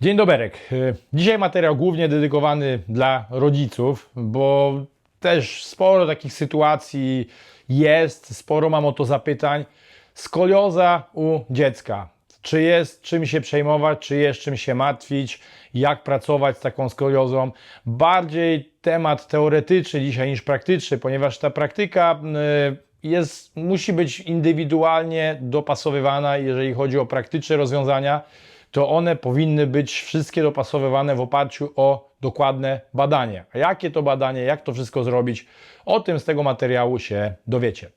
Dzień doberek. Y, Dzisiaj materiał głównie dedykowany dla rodziców, bo też sporo takich sytuacji jest, sporo mam o to zapytań. Skolioza u dziecka. Czy jest czym się przejmować, czy jest czym się martwić, jak pracować z taką skoliozą. Bardziej temat teoretyczny dzisiaj niż praktyczny, ponieważ ta praktyka y, jest, musi być indywidualnie dopasowywana, jeżeli chodzi o praktyczne rozwiązania to one powinny być wszystkie dopasowywane w oparciu o dokładne badanie. A jakie to badanie, jak to wszystko zrobić, o tym z tego materiału się dowiecie.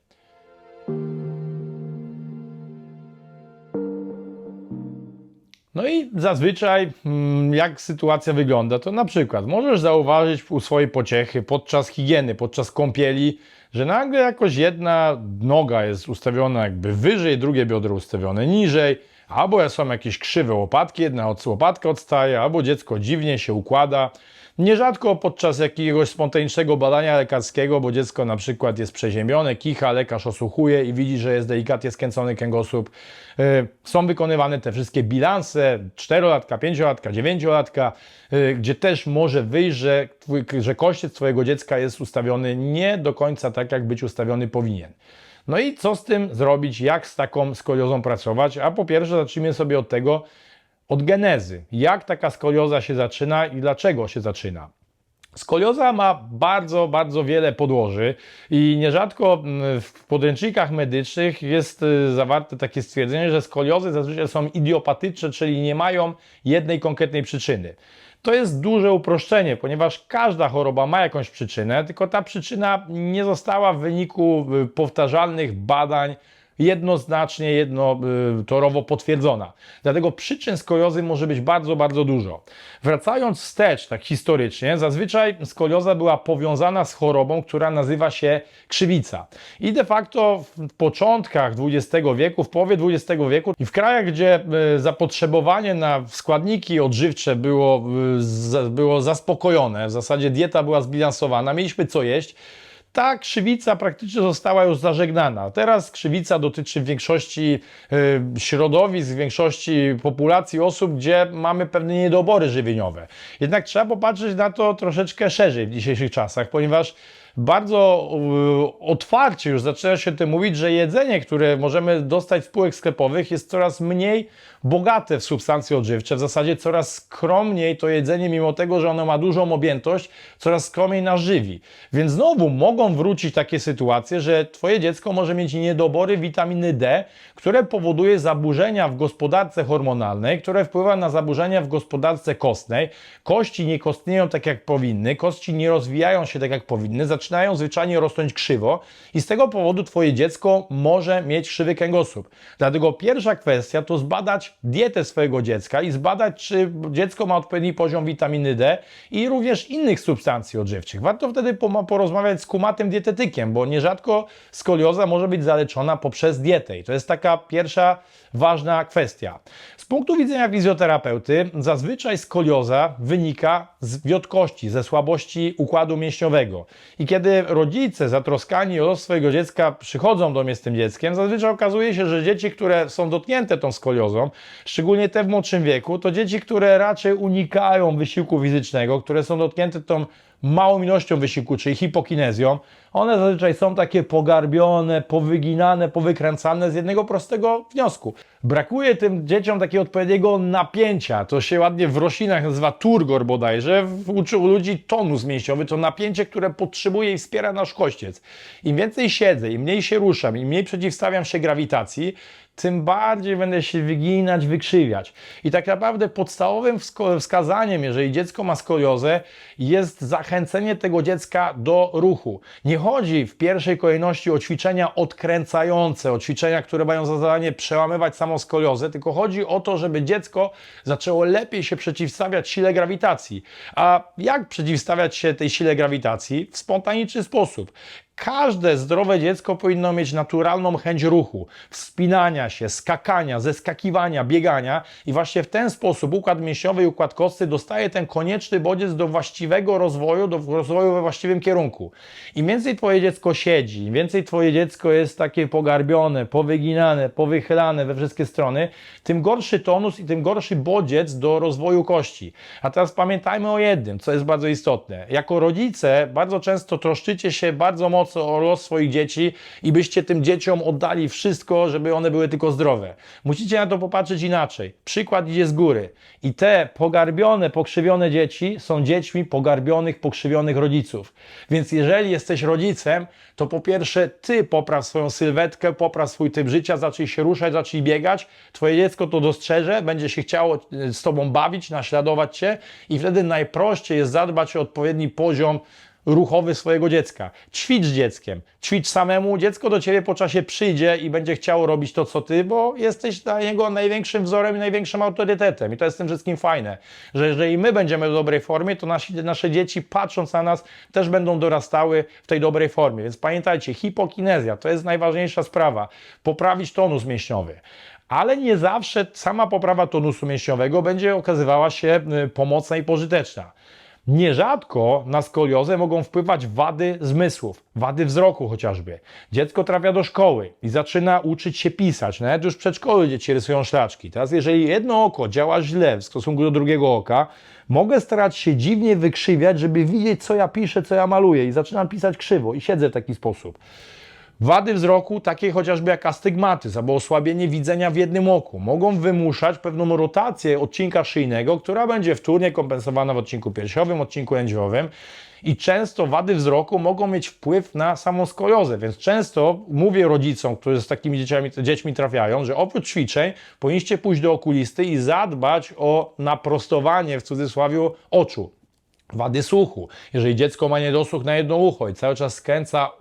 No i zazwyczaj, mm, jak sytuacja wygląda, to na przykład możesz zauważyć u swojej pociechy podczas higieny, podczas kąpieli, że nagle jakoś jedna noga jest ustawiona jakby wyżej, drugie biodro ustawione niżej, albo są jakieś krzywe łopatki, jedna od łopatka odstaje, albo dziecko dziwnie się układa. Nierzadko podczas jakiegoś spontanicznego badania lekarskiego, bo dziecko na przykład jest przeziębione, kicha, lekarz osłuchuje i widzi, że jest delikatnie skręcony kręgosłup. Yy, Są wykonywane te wszystkie bilanse 4-latka, 5-latka, 9-latka, yy, gdzie też może wyjść, że, twój, że kościec Twojego dziecka jest ustawiony nie do końca tak, jak być ustawiony powinien. No i co z tym zrobić, jak z taką skoliozą pracować? A po pierwsze zacznijmy sobie od tego, od genezy. Jak taka skolioza się zaczyna i dlaczego się zaczyna? Skolioza ma bardzo, bardzo wiele podłoży i nierzadko mm, w podręcznikach medycznych jest y, zawarte takie stwierdzenie, że skoliozy zazwyczaj są idiopatyczne, czyli nie mają jednej konkretnej przyczyny. To jest duże uproszczenie, ponieważ każda choroba ma jakąś przyczynę, tylko ta przyczyna nie została w wyniku y, powtarzalnych badań jednoznacznie, jednotorowo potwierdzona. Dlatego przyczyn skoliozy może być bardzo, bardzo dużo. Wracając wstecz, tak historycznie, zazwyczaj skolioza była powiązana z chorobą, która nazywa się krzywica. I de facto w początkach XX wieku, w połowie XX wieku i w krajach, gdzie e, zapotrzebowanie na składniki odżywcze było, za- było zaspokojone, w zasadzie dieta była zbilansowana, mieliśmy co jeść, ta krzywica praktycznie została już zażegnana. Teraz krzywica dotyczy większości y, środowisk, większości populacji osób, gdzie mamy pewne niedobory żywieniowe. Jednak trzeba popatrzeć na to troszeczkę szerzej w dzisiejszych czasach, ponieważ bardzo y, otwarcie już zaczyna się tym mówić, że jedzenie, które możemy dostać z półek sklepowych jest coraz mniej bogate w substancje odżywcze, w zasadzie coraz skromniej to jedzenie, mimo tego, że ono ma dużą objętość, coraz skromniej nas żywi. Więc znowu mogą wrócić takie sytuacje, że Twoje dziecko może mieć niedobory witaminy D, które powoduje zaburzenia w gospodarce hormonalnej, które wpływa na zaburzenia w gospodarce kostnej. Kości nie kostnieją tak jak powinny, kości nie rozwijają się tak jak powinny, zaczynają zwyczajnie rosnąć krzywo i z tego powodu Twoje dziecko może mieć krzywy kręgosłup. Dlatego pierwsza kwestia to zbadać dietę swojego dziecka i zbadać, czy dziecko ma odpowiedni poziom witaminy D i również innych substancji odżywczych. Warto wtedy porozmawiać z kumatym dietetykiem, bo nierzadko skolioza może być zaleczona poprzez dietę i to jest taka pierwsza ważna kwestia. Z punktu widzenia fizjoterapeuty zazwyczaj skolioza wynika z wiotkości, ze słabości układu mięśniowego. I kiedy rodzice zatroskani o los swojego dziecka przychodzą do mnie z tym dzieckiem, zazwyczaj okazuje się, że dzieci, które są dotknięte tą skoliozą, szczególnie te w młodszym wieku, to dzieci, które raczej unikają wysiłku fizycznego, które są dotknięte tą małą ilością wysiłku, czyli hipokinezją, one zazwyczaj są takie pogarbione, powyginane, powykręcane z jednego prostego wniosku. Brakuje tym dzieciom takiego odpowiedniego napięcia. To się ładnie w roślinach nazywa turgor bodajże. Uczy u ludzi tonus mięśniowy, to napięcie, które potrzebuje i wspiera nasz kościec. Im więcej siedzę, im mniej się ruszam, im mniej przeciwstawiam się grawitacji, tym bardziej będę się wyginać, wykrzywiać. I tak naprawdę podstawowym wskazaniem, jeżeli dziecko ma skoliozę, jest zachęcenie tego dziecka do ruchu. Nie chodzi w pierwszej kolejności o ćwiczenia odkręcające, o ćwiczenia, które mają za zadanie przełamywać samą skoliozę, tylko chodzi o to, żeby dziecko zaczęło lepiej się przeciwstawiać sile grawitacji. A jak przeciwstawiać się tej sile grawitacji? W spontaniczny sposób. Każde zdrowe dziecko powinno mieć naturalną chęć ruchu, wspinania się, skakania, zeskakiwania, biegania i właśnie w ten sposób układ mięśniowy i układ kostny dostaje ten konieczny bodziec do właściwego rozwoju, do rozwoju we właściwym kierunku. Im więcej twoje dziecko siedzi, im więcej twoje dziecko jest takie pogarbione, powyginane, powychylane we wszystkie strony, tym gorszy tonus i tym gorszy bodziec do rozwoju kości. A teraz pamiętajmy o jednym, co jest bardzo istotne. Jako rodzice bardzo często troszczycie się bardzo mocno o los swoich dzieci i byście tym dzieciom oddali wszystko, żeby one były tylko zdrowe. Musicie na to popatrzeć inaczej. Przykład idzie z góry. I te pogarbione, pokrzywione dzieci są dziećmi pogarbionych, pokrzywionych rodziców. Więc jeżeli jesteś rodzicem, to po pierwsze ty popraw swoją sylwetkę, popraw swój typ życia, zacznij się ruszać, zacznij biegać. Twoje dziecko to dostrzeże, będzie się chciało e, z tobą bawić, naśladować cię i wtedy najprościej jest zadbać o odpowiedni poziom ruchowy swojego dziecka. Ćwicz dzieckiem, ćwicz samemu, dziecko do ciebie po czasie przyjdzie i będzie chciało robić to, co ty, bo jesteś dla niego największym wzorem i największym autorytetem. I to jest tym wszystkim fajne, że jeżeli my będziemy w dobrej formie, to nasi, nasze dzieci, patrząc na nas, też będą dorastały w tej dobrej formie. Więc pamiętajcie, hipokinezja to jest najważniejsza sprawa. Poprawić tonus mięśniowy ale nie zawsze sama poprawa tonusu mięśniowego będzie okazywała się y, pomocna i pożyteczna. Nierzadko na skoliozę mogą wpływać wady zmysłów, wady wzroku chociażby. Dziecko trafia do szkoły i zaczyna uczyć się pisać. Nawet już w przedszkolu dzieci rysują szlaczki. Teraz jeżeli jedno oko działa źle w stosunku do drugiego oka, mogę starać się dziwnie wykrzywiać, żeby widzieć co ja piszę, co ja maluję i zaczynam pisać krzywo i siedzę w taki sposób. Wady wzroku, takie chociażby jak astygmatyzm albo osłabienie widzenia w jednym oku, mogą wymuszać pewną rotację odcinka szyjnego, która będzie wtórnie kompensowana w odcinku piersiowym, odcinku lędźwiowym. I często wady wzroku mogą mieć wpływ na samą skoliozę, więc często mówię rodzicom, którzy z takimi dzieciami, dziećmi trafiają, że oprócz ćwiczeń powinniście pójść do okulisty i zadbać o naprostowanie w cudzysławie oczu wady słuchu. Jeżeli dziecko ma niedosłuch na jedno ucho i cały czas skręca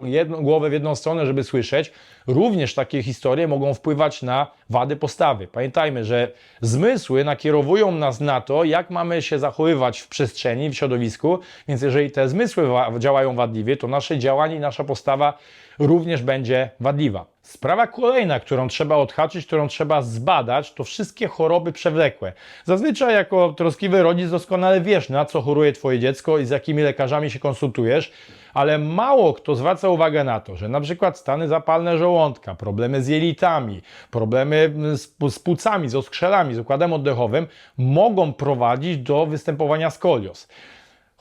głowę w jedną stronę, żeby słyszeć, również takie historie mogą wpływać na wady postawy. Pamiętajmy, że zmysły nakierowują nas na to, jak mamy się zachowywać w przestrzeni, w środowisku, więc jeżeli te zmysły wa działają wadliwie, to nasze działanie i nasza postawa również będzie wadliwa. Sprawa kolejna, którą trzeba odhaczyć, którą trzeba zbadać, to wszystkie choroby przewlekłe. Zazwyczaj jako troskliwy rodzic doskonale wiesz, na co choruje Twoje dziecko i z jakimi lekarzami się konsultujesz, ale mało kto zwraca uwagę na to, że na przykład stany zapalne żołądka, problemy z jelitami, problemy z, z płucami, z oskrzelami, z układem oddechowym mogą prowadzić do występowania skolios.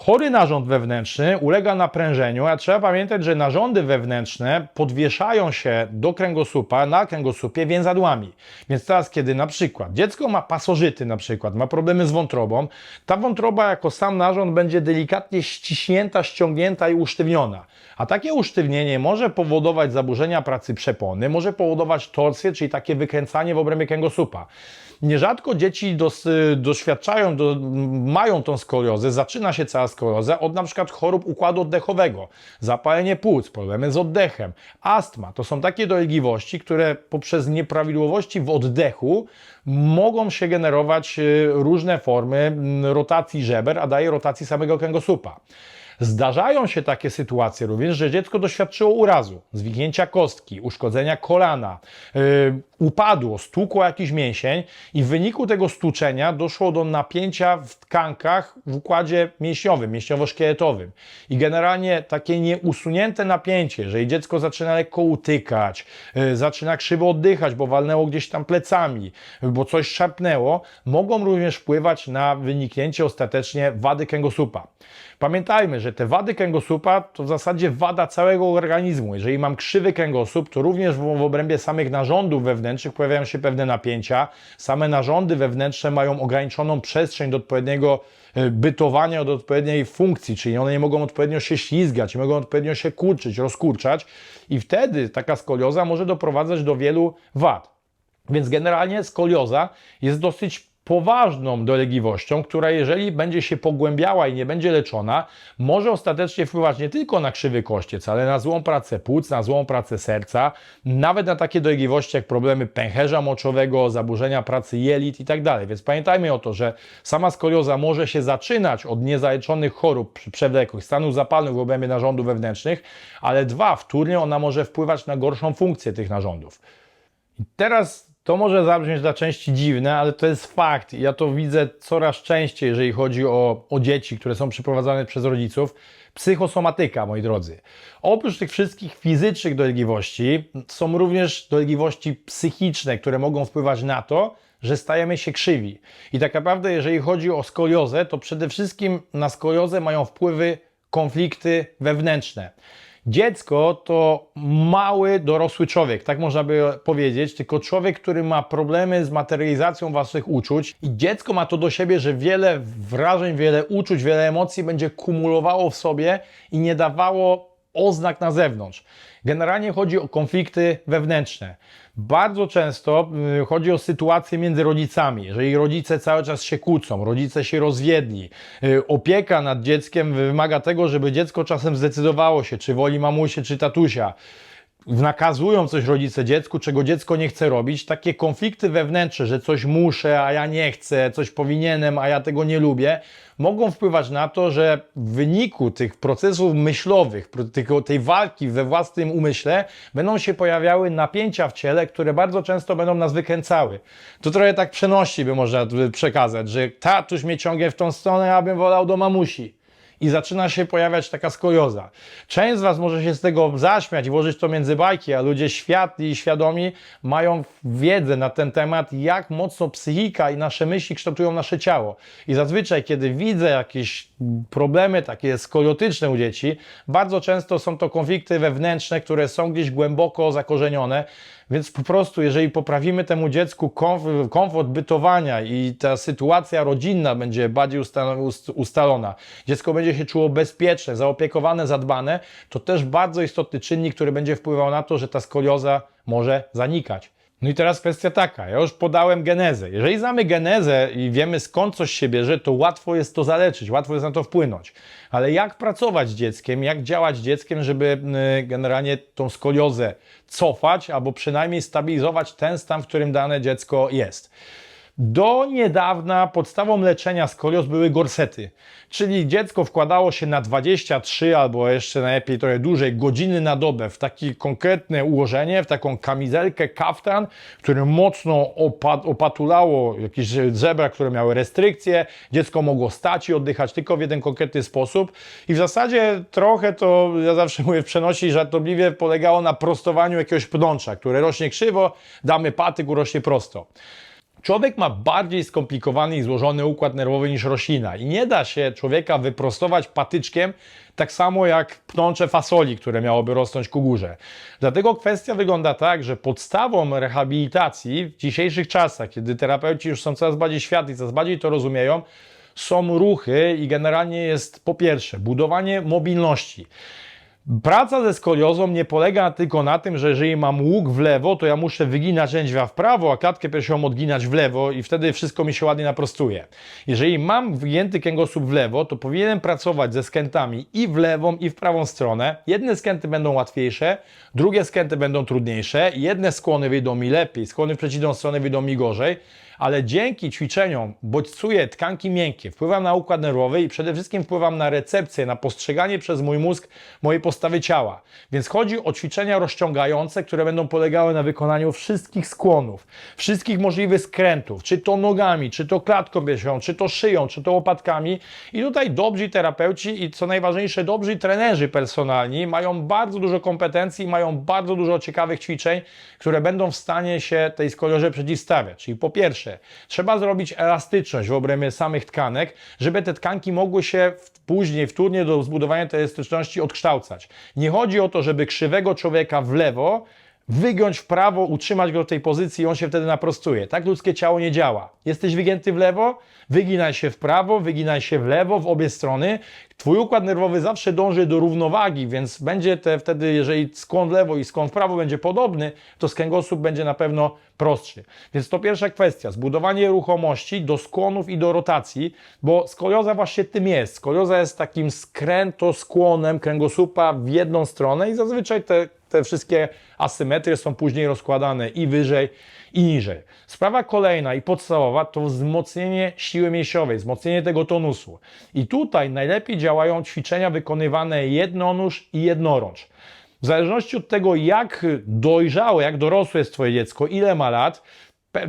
Chory narząd wewnętrzny ulega naprężeniu, a trzeba pamiętać, że narządy wewnętrzne podwieszają się do kręgosłupa, na kręgosłupie więzadłami. Więc teraz, kiedy na przykład dziecko ma pasożyty, na przykład ma problemy z wątrobą, ta wątroba jako sam narząd będzie delikatnie ściśnięta, ściągnięta i usztywniona. A takie usztywnienie może powodować zaburzenia pracy przepony, może powodować torsję, czyli takie wykręcanie w obrębie kręgosłupa. Nierzadko dzieci dos, doświadczają, do, mają tą skoliozę, zaczyna się cała skolioza od przykład chorób układu oddechowego, zapalenie płuc, problemy z oddechem, astma. To są takie dolegliwości, które poprzez nieprawidłowości w oddechu mogą się generować y, różne formy rotacji żeber, a daje rotacji samego kręgosłupa. Zdarzają się takie sytuacje również, że dziecko doświadczyło urazu, zwiknięcia kostki, uszkodzenia kolana, yy, upadło, stłukło jakiś mięsień i w wyniku tego stłuczenia doszło do napięcia w tkankach w układzie mięśniowym, mięśniowo-szkieletowym. I generalnie takie nieusunięte napięcie, jeżeli dziecko zaczyna lekko utykać, yy, zaczyna krzywo oddychać, bo walnęło gdzieś tam plecami, bo coś szarpnęło, mogą również wpływać na wyniknięcie ostatecznie wady kręgosłupa. Pamiętajmy, że te wady kręgosłupa to w zasadzie wada całego organizmu. Jeżeli mam krzywy kręgosłup, to również w, w obrębie samych narządów wewnętrznych pojawiają się pewne napięcia. Same narządy wewnętrzne mają ograniczoną przestrzeń do odpowiedniego e, bytowania, do odpowiedniej funkcji, czyli one nie mogą odpowiednio się ślizgać, nie mogą odpowiednio się kurczyć, rozkurczać i wtedy taka skolioza może doprowadzać do wielu wad. Więc generalnie skolioza jest dosyć poważną dolegliwością, która jeżeli będzie się pogłębiała i nie będzie leczona, może ostatecznie wpływać nie tylko na krzywy kościec, ale na złą pracę płuc, na złą pracę serca, nawet na takie dolegliwości jak problemy pęcherza moczowego, zaburzenia pracy jelit i tak. Więc pamiętajmy o to, że sama skolioza może się zaczynać od niezaleczonych chorób przewlekłych, stanów zapalnych w obrębie narządów wewnętrznych, ale dwa, wtórnie ona może wpływać na gorszą funkcję tych narządów. Teraz to może zabrzmieć dla części dziwne, ale to jest fakt. Ja to widzę coraz częściej, jeżeli chodzi o, o dzieci, które są przyprowadzane przez rodziców. Psychosomatyka, moi drodzy. Oprócz tych wszystkich fizycznych dolegliwości, są również dolegliwości psychiczne, które mogą wpływać na to, że stajemy się krzywi. I tak naprawdę, jeżeli chodzi o skoliozę, to przede wszystkim na skoliozę mają wpływy konflikty wewnętrzne. Dziecko to mały dorosły człowiek, tak można by powiedzieć, tylko człowiek, który ma problemy z materializacją waszych uczuć. I dziecko ma to do siebie, że wiele wrażeń, wiele uczuć, wiele emocji będzie kumulowało w sobie i nie dawało oznak na zewnątrz. Generalnie chodzi o konflikty wewnętrzne. Bardzo często y, chodzi o sytuacje między rodzicami. Jeżeli rodzice cały czas się kłócą, rodzice się rozwiedli, y, opieka nad dzieckiem wymaga tego, żeby dziecko czasem zdecydowało się, czy woli mamusię, czy tatusia nakazują coś rodzice dziecku, czego dziecko nie chce robić, takie konflikty wewnętrzne, że coś muszę, a ja nie chcę, coś powinienem, a ja tego nie lubię, mogą wpływać na to, że w wyniku tych procesów myślowych, tej walki we własnym umyśle, będą się pojawiały napięcia w ciele, które bardzo często będą nas wykręcały. To trochę tak przenosi by można przekazać, że tatuś mnie ciągnie w tą stronę, abym wolał do mamusi i zaczyna się pojawiać taka skolioza. Część z Was może się z tego zaśmiać włożyć to między bajki, a ludzie światli i świadomi mają wiedzę na ten temat, jak mocno psychika i nasze myśli kształtują nasze ciało. I zazwyczaj, kiedy widzę jakieś problemy takie skoliotyczne u dzieci, bardzo często są to konflikty wewnętrzne, które są gdzieś głęboko zakorzenione, więc po prostu, jeżeli poprawimy temu dziecku komfort bytowania i ta sytuacja rodzinna będzie bardziej ustalona, dziecko będzie się czuło bezpieczne, zaopiekowane, zadbane, to też bardzo istotny czynnik, który będzie wpływał na to, że ta skolioza może zanikać. No i teraz kwestia taka, ja już podałem genezę. Jeżeli znamy genezę i wiemy skąd coś się bierze, to łatwo jest to zaleczyć, łatwo jest na to wpłynąć. Ale jak pracować z dzieckiem, jak działać z dzieckiem, żeby y, generalnie tą skoliozę cofać albo przynajmniej stabilizować ten stan, w którym dane dziecko jest. Do niedawna podstawą leczenia skolioz były gorsety, czyli dziecko wkładało się na 23 albo jeszcze najlepiej trochę dłużej godziny na dobę w takie konkretne ułożenie, w taką kamizelkę kaftan, które mocno opat opatulało jakieś zebra, które miały restrykcje. Dziecko mogło stać i oddychać tylko w jeden konkretny sposób i w zasadzie trochę to, ja zawsze mówię w przenosi żartobliwie, polegało na prostowaniu jakiegoś pnącza, które rośnie krzywo, damy patyk, urośnie prosto. Człowiek ma bardziej skomplikowany i złożony układ nerwowy niż roślina i nie da się człowieka wyprostować patyczkiem tak samo jak pnącze fasoli, które miałoby rosnąć ku górze. Dlatego kwestia wygląda tak, że podstawą rehabilitacji w dzisiejszych czasach, kiedy terapeuci już są coraz bardziej światli, coraz bardziej to rozumieją, są ruchy i generalnie jest po pierwsze budowanie mobilności. Praca ze skoliozą nie polega tylko na tym, że jeżeli mam łuk w lewo, to ja muszę wyginać lędźwia w prawo, a klatkę piersiową odginać w lewo i wtedy wszystko mi się ładnie naprostuje. Jeżeli mam wygięty kręgosłup w lewo, to powinienem pracować ze skętami i w lewą, i w prawą stronę. Jedne skęty będą łatwiejsze, drugie skęty będą trudniejsze, jedne skłony wyjdą mi lepiej, skłony w przeciwną stronę wyjdą mi gorzej ale dzięki ćwiczeniom bodźcuję tkanki miękkie, wpływam na układ nerwowy i przede wszystkim wpływam na recepcję, na postrzeganie przez mój mózg mojej postawy ciała. Więc chodzi o ćwiczenia rozciągające, które będą polegały na wykonaniu wszystkich skłonów, wszystkich możliwych skrętów, czy to nogami, czy to klatką piersiową, czy to szyją, czy to łopatkami. I tutaj dobrzy terapeuci i co najważniejsze, dobrzy trenerzy personalni mają bardzo dużo kompetencji, mają bardzo dużo ciekawych ćwiczeń, które będą w stanie się tej skoliorze przeciwstawiać. Czyli po pierwsze, trzeba zrobić elastyczność w obrębie samych tkanek, żeby te tkanki mogły się później, wtórnie do zbudowania tej elastyczności odkształcać. Nie chodzi o to, żeby krzywego człowieka w lewo wygiąć w prawo, utrzymać go w tej pozycji i on się wtedy naprostuje. Tak ludzkie ciało nie działa. Jesteś wygięty w lewo, wyginaj się w prawo, wyginaj się w lewo, w obie strony. Twój układ nerwowy zawsze dąży do równowagi, więc będzie te wtedy, jeżeli skłon w lewo i skłon w prawo będzie podobny, to skręgosłup będzie na pewno prostszy. Więc to pierwsza kwestia, zbudowanie ruchomości do skłonów i do rotacji, bo skolioza właśnie tym jest. Skolioza jest takim skrętoskłonem kręgosłupa w jedną stronę i zazwyczaj te, te wszystkie asymetrie są później rozkładane i wyżej, i niżej. Sprawa kolejna i podstawowa to wzmocnienie siły mięśniowej, wzmocnienie tego tonusu. I tutaj najlepiej działają ćwiczenia wykonywane jednonóż i jednorącz. W zależności od tego, jak dojrzałe, jak dorosłe jest Twoje dziecko, ile ma lat,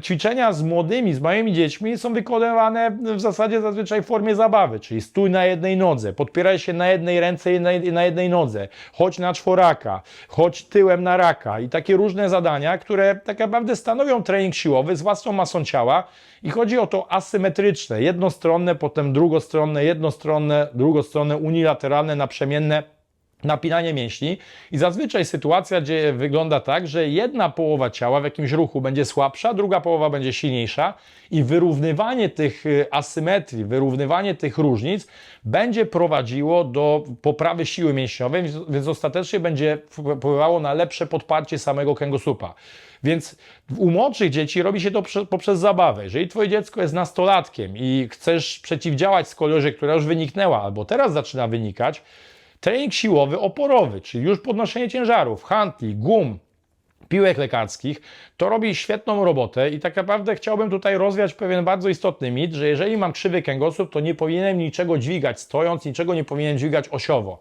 ćwiczenia z młodymi, z małymi dziećmi są wykonywane w zasadzie zazwyczaj w formie zabawy, czyli stój na jednej nodze, podpieraj się na jednej ręce i na, jednej nodze, chodź na czworaka, chodź tyłem na raka i takie różne zadania, które tak naprawdę stanowią trening siłowy z własną masą ciała i chodzi o to asymetryczne, jednostronne, potem drugostronne, jednostronne, drugostronne, unilateralne, naprzemienne napinanie mięśni i zazwyczaj sytuacja gdzie wygląda tak, że jedna połowa ciała w jakimś ruchu będzie słabsza, druga połowa będzie silniejsza i wyrównywanie tych y, asymetrii, wyrównywanie tych różnic będzie prowadziło do poprawy siły mięśniowej, więc- ostatecznie będzie wpływało na lepsze podparcie samego kręgosłupa. Więc u młodszych dzieci robi się to prze- poprzez zabawę. Jeżeli twoje dziecko jest nastolatkiem i chcesz przeciwdziałać skoliozie, która już wyniknęła albo teraz zaczyna wynikać, Trening siłowy oporowy, czyli już podnoszenie ciężarów, handli, gum, piłek lekarskich, to robi świetną robotę i tak naprawdę chciałbym tutaj rozwiać pewien bardzo istotny mit, że jeżeli mam krzywy kręgosłup, to nie powinienem niczego dźwigać stojąc, niczego nie powinienem dźwigać osiowo.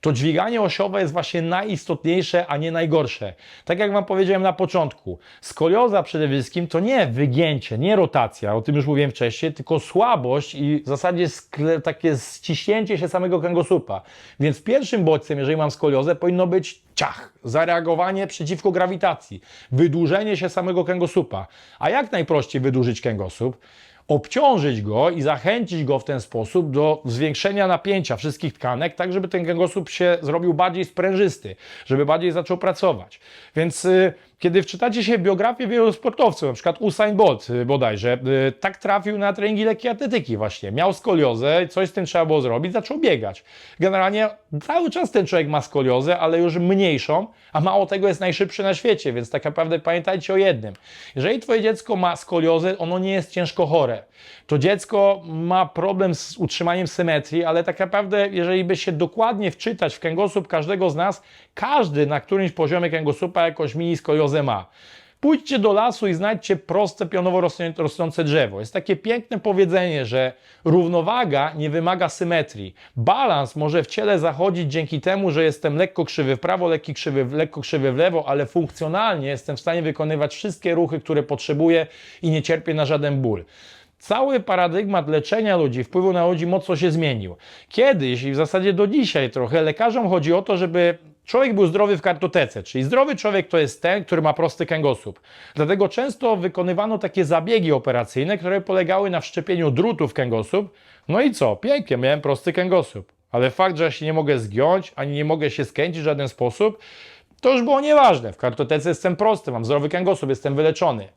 To dźwiganie osiowe jest właśnie najistotniejsze, a nie najgorsze. Tak jak Wam powiedziałem na początku, skolioza przede wszystkim to nie wygięcie, nie rotacja, o tym już mówiłem wcześniej, tylko słabość i w zasadzie takie ściśnięcie się samego kręgosłupa. Więc pierwszym bodźcem, jeżeli mam skoliozę, powinno być ciach, zareagowanie przeciwko grawitacji, wydłużenie się samego kręgosłupa. A jak najprościej wydłużyć kręgosłup? Obciążyć go i zachęcić go w ten sposób do zwiększenia napięcia wszystkich tkanek, tak żeby ten kręgosłup się zrobił bardziej sprężysty, żeby bardziej zaczął pracować. Więc y, kiedy wczytacie się w biografię wielu sportowców, na przykład Usain Bolt y, bodajże, y, tak trafił na treningi lekkiej atletyki właśnie. Miał skoliozę, coś z tym trzeba było zrobić, zaczął biegać. Generalnie cały czas ten człowiek ma skoliozę, ale już mniejszą, a mało tego jest najszybszy na świecie, więc tak naprawdę pamiętajcie o jednym. Jeżeli twoje dziecko ma skoliozę, ono nie jest ciężko chore. To dziecko ma problem z utrzymaniem symetrii, ale tak naprawdę, jeżeli by się dokładnie wczytać w kręgosłup każdego z nas, każdy na którymś poziomie kręgosłupa jakąś mini skoliozę ma. Pójdźcie do lasu i znajdźcie proste pionowo rosnące drzewo. Jest takie piękne powiedzenie, że równowaga nie wymaga symetrii. Balans może w ciele zachodzić dzięki temu, że jestem lekko krzywy w prawo, lekki krzywy, lekko krzywy w lewo, ale funkcjonalnie jestem w stanie wykonywać wszystkie ruchy, które potrzebuję i nie cierpię na żaden ból. Cały paradygmat leczenia ludzi, wpływu na ludzi mocno się zmienił. Kiedyś i w zasadzie do dzisiaj trochę lekarzom chodzi o to, żeby człowiek był zdrowy w kartotece, czyli zdrowy człowiek to jest ten, który ma prosty kręgosłup. Dlatego często wykonywano takie zabiegi operacyjne, które polegały na wszczepieniu drutu w kręgosłup. No i co? Pięknie, miałem prosty kręgosłup. Ale fakt, że ja się nie mogę zgiąć, ani nie mogę się skręcić w żaden sposób, to już było nieważne. W kartotece jestem prosty, mam zdrowy kręgosłup, jestem wyleczony.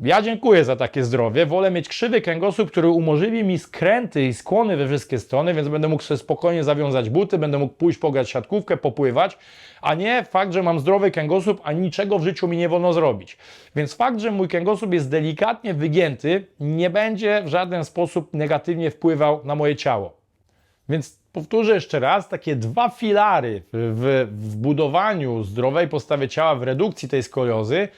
Ja dziękuję za takie zdrowie. Wolę mieć krzywy kręgosłup, który umożliwi mi skręty i skłony we wszystkie strony, więc będę mógł sobie spokojnie zawiązać buty, będę mógł pójść pograć siatkówkę, popływać, a nie fakt, że mam zdrowy kręgosłup, a niczego w życiu mi nie wolno zrobić. Więc fakt, że mój kręgosłup jest delikatnie wygięty, nie będzie w żaden sposób negatywnie wpływał na moje ciało. Więc powtórzę jeszcze raz, takie dwa filary w, w budowaniu zdrowej postawy ciała, w redukcji tej skoliozy,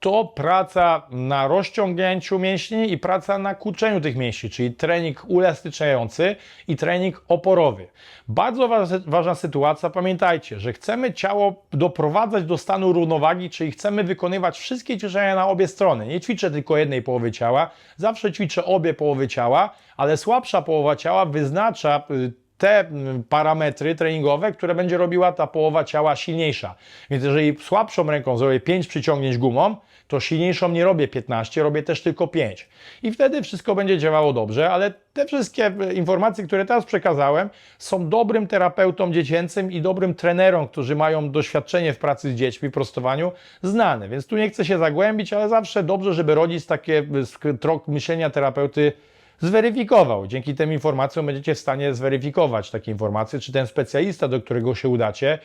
to praca na rozciągnięciu mięśni i praca na kurczeniu tych mięśni, czyli trening uelastyczniający i trening oporowy. Bardzo wa- ważna sytuacja, pamiętajcie, że chcemy ciało doprowadzać do stanu równowagi, czyli chcemy wykonywać wszystkie ćwiczenia na obie strony. Nie ćwiczę tylko jednej połowy ciała, zawsze ćwiczę obie połowy ciała, ale słabsza połowa ciała wyznacza y, te mm, parametry treningowe, które będzie robiła ta połowa ciała silniejsza. Więc jeżeli słabszą ręką zrobię 5 przyciągnięć gumą, to silniejszą nie robię 15, robię też tylko 5. I wtedy wszystko będzie działało dobrze, ale te wszystkie e, informacje, które teraz przekazałem, są dobrym terapeutą dziecięcym i dobrym trenerom, którzy mają doświadczenie w pracy z dziećmi, w prostowaniu, znane. Więc tu nie chcę się zagłębić, ale zawsze dobrze, żeby rodzic takie e, trok myślenia terapeuty zweryfikował. Dzięki tym informacjom będziecie w stanie zweryfikować takie informacje, czy ten specjalista, do którego się udacie,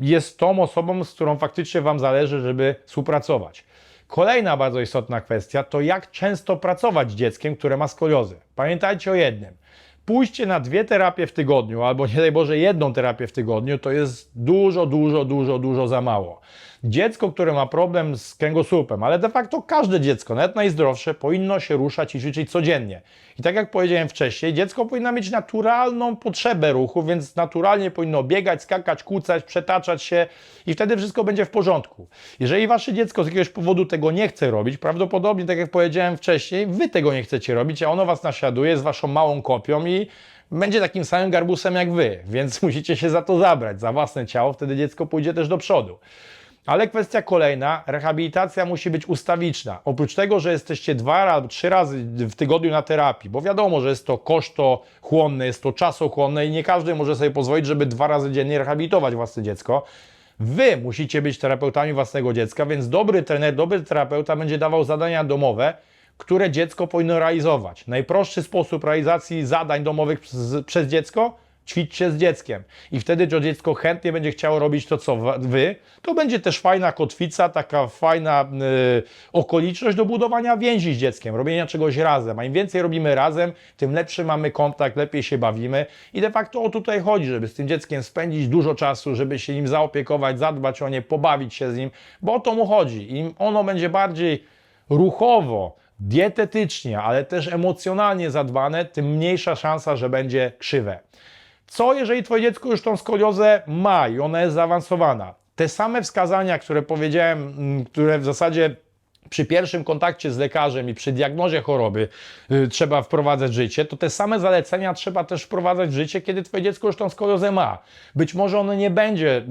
jest tą osobą, z którą faktycznie Wam zależy, żeby współpracować. Kolejna bardzo istotna kwestia to jak często pracować z dzieckiem, które ma skoliozę. Pamiętajcie o jednym. Pójście na dwie terapie w tygodniu, albo nie daj Boże jedną terapię w tygodniu, to jest dużo, dużo, dużo, dużo za mało. Dziecko, które ma problem z kręgosłupem, ale de facto każde dziecko, nawet najzdrowsze, powinno się ruszać i ćwiczyć codziennie. I tak jak powiedziałem wcześniej, dziecko powinno mieć naturalną potrzebę ruchu, więc naturalnie powinno biegać, skakać, kłócać, przetaczać się i wtedy wszystko będzie w porządku. Jeżeli wasze dziecko z jakiegoś powodu tego nie chce robić, prawdopodobnie, tak jak powiedziałem wcześniej, wy tego nie chcecie robić, a ono was naśladuje z waszą małą kopią i będzie takim samym garbusem jak wy, więc musicie się za to zabrać, za własne ciało, wtedy dziecko pójdzie też do przodu. Ale kwestia kolejna, rehabilitacja musi być ustawiczna. Oprócz tego, że jesteście dwa albo trzy razy w tygodniu na terapii, bo wiadomo, że jest to kosztochłonne, jest to czasochłonne i nie każdy może sobie pozwolić, żeby dwa razy dziennie rehabilitować własne dziecko. Wy musicie być terapeutami własnego dziecka, więc dobry trener, dobry terapeuta będzie dawał zadania domowe, które dziecko powinno realizować. Najprostszy sposób realizacji zadań domowych przez, przez dziecko ćwiczcie z dzieckiem. I wtedy to dziecko chętnie będzie chciało robić to, co wy. To będzie też fajna kotwica, taka fajna y, okoliczność do budowania więzi z dzieckiem, robienia czegoś razem. A im więcej robimy razem, tym lepszy mamy kontakt, lepiej się bawimy. I de facto o tutaj chodzi, żeby z tym dzieckiem spędzić dużo czasu, żeby się nim zaopiekować, zadbać o nie, pobawić się z nim, bo o to mu chodzi. Im ono będzie bardziej ruchowo, dietetycznie, ale też emocjonalnie zadbane, tym mniejsza szansa, że będzie krzywe. Co jeżeli Twoje dziecko już tą skoliozę ma i ona jest zaawansowana? Te same wskazania, które powiedziałem, mm, które w zasadzie przy pierwszym kontakcie z lekarzem i przy diagnozie choroby y, trzeba wprowadzać życie, to te same zalecenia trzeba też wprowadzać w życie, kiedy Twoje dziecko już tą skoliozę ma. Być może ono nie będzie y,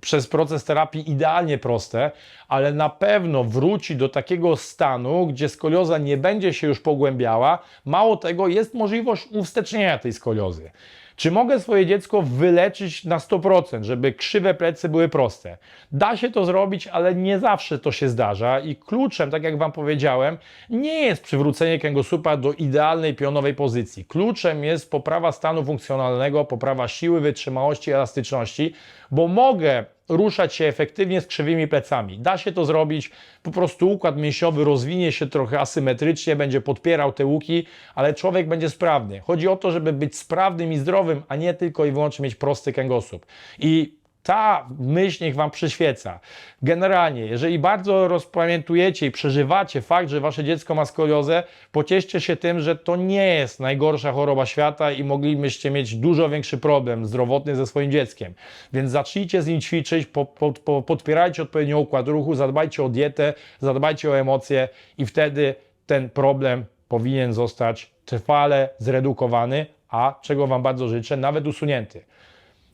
przez proces terapii idealnie proste, ale na pewno wróci do takiego stanu, gdzie skolioza nie będzie się już pogłębiała. Mało tego, jest możliwość uwstecznienia tej skoliozy. Czy mogę swoje dziecko wyleczyć na 100%, żeby krzywe plecy były proste? Da się to zrobić, ale nie zawsze to się zdarza i kluczem, tak jak Wam powiedziałem, nie jest przywrócenie kręgosłupa do idealnej pionowej pozycji. Kluczem jest poprawa stanu funkcjonalnego, poprawa siły, wytrzymałości, elastyczności, bo mogę ruszać się efektywnie z krzywymi plecami. Da się to zrobić, po prostu układ mięśniowy rozwinie się trochę asymetrycznie, będzie podpierał te łuki, ale człowiek będzie sprawny. Chodzi o to, żeby być sprawnym i zdrowym, a nie tylko i wyłącznie mieć prosty kręgosłup. I ta myśl niech Wam przyświeca. Generalnie, jeżeli bardzo rozpamiętujecie i przeżywacie fakt, że Wasze dziecko ma skoliozę, pocieszcie się tym, że to nie jest najgorsza choroba świata i moglibyście mieć dużo większy problem zdrowotny ze swoim dzieckiem. Więc zacznijcie z nim ćwiczyć, po, po, po, podpierajcie odpowiednio układ ruchu, zadbajcie o dietę, zadbajcie o emocje i wtedy ten problem powinien zostać trwale zredukowany, a czego Wam bardzo życzę, nawet usunięty.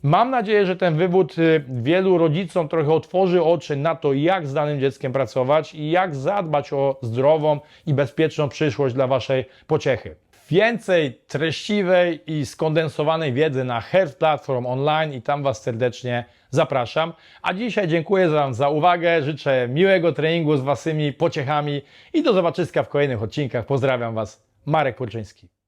Mam nadzieję, że ten wywód y, wielu rodzicom trochę otworzy oczy na to, jak z danym dzieckiem pracować i jak zadbać o zdrową i bezpieczną przyszłość dla Waszej pociechy. Więcej treściwej i skondensowanej wiedzy na Health Platform Online i tam Was serdecznie zapraszam. A dzisiaj dziękuję Wam za uwagę, życzę miłego treningu z Waszymi pociechami i do zobaczyska w kolejnych odcinkach. Pozdrawiam Was, Marek Kurczyński.